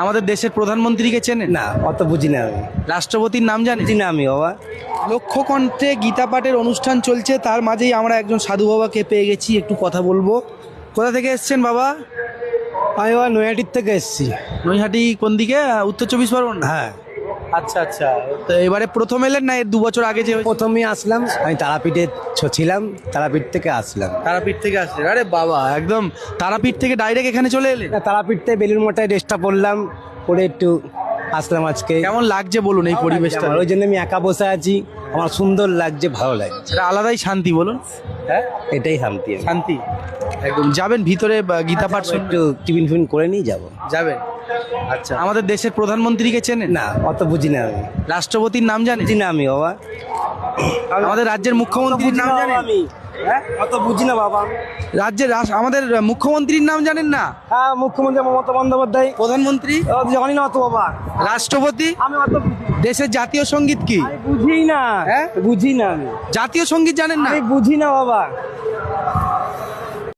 আমাদের দেশের প্রধানমন্ত্রীকে চেনেন? না অত বুঝি না আমি। রাষ্ট্রপতির নাম জানি বুঝি না আমি বাবা। লক্ষ্যকণ্ঠে গীতা পাঠের অনুষ্ঠান চলছে তার মাঝেই আমরা একজন সাধু বাবাকে পেয়ে গেছি একটু কথা বলব। কোথা থেকে এসছেন বাবা? আমি বাবা নৈহাটির থেকে এসছি। নৈহাটি কোন দিকে? উত্তর চব্বিশ পরগনা? হ্যাঁ। আচ্ছা আচ্ছা। তো এবারে প্রথম এলেন না এর দু বছর আগে যে? প্রথমেই আসলাম আমি তারাপীঠে ছ- ছিলাম তারাপীঠ থেকে আসলাম। তারাপীঠ থেকে আসলেন। আরে বাবা একদম তারাপীঠ থেকে ডাইরেক্ট এখানে চলে এলেন? না, তারাপীঠ থেকে বেলুর মঠায় রেস্টটা পড়লাম পরে একটু আসলাম আজকে। কেমন লাগছে বলুন এই পরিবেশটা ওই জন্য আমি একা বসে আছি। আমার সুন্দর লাগছে ভালো লাগছে। এটা আলাদাই শান্তি বলুন। হ্যাঁ? এটাই শান্তি শান্তি। একদম। যাবেন ভিতরে গীতা পাঠ একটু টিফিন ফিন করে নিয়ে যাব। যাবেন? আচ্ছা। আমাদের দেশের প্রধানমন্ত্রীকে চেনে না অত বুঝি না আমি। রাষ্ট্রপতির নাম জানি না আমি বাবা। আমাদের রাজ্যের মুখ্যমন্ত্রীর নাম জানেন? আমি? হ্যাঁ? অত বুঝি না বাবা রাজ্যের আমাদের মুখ্যমন্ত্রীর নাম জানেন না? হ্যাঁ মুখ্যমন্ত্রী মমতা বন্দ্যোপাধ্যায়। প্রধানমন্ত্রী? জানি না অত বাবা। রাষ্ট্রপতি? আমি অত দেশের জাতীয় সংগীত কি? বুঝি না। হ্যাঁ? বুঝি না জাতীয় সংগীত জানেন না? আমি বুঝি না বাবা।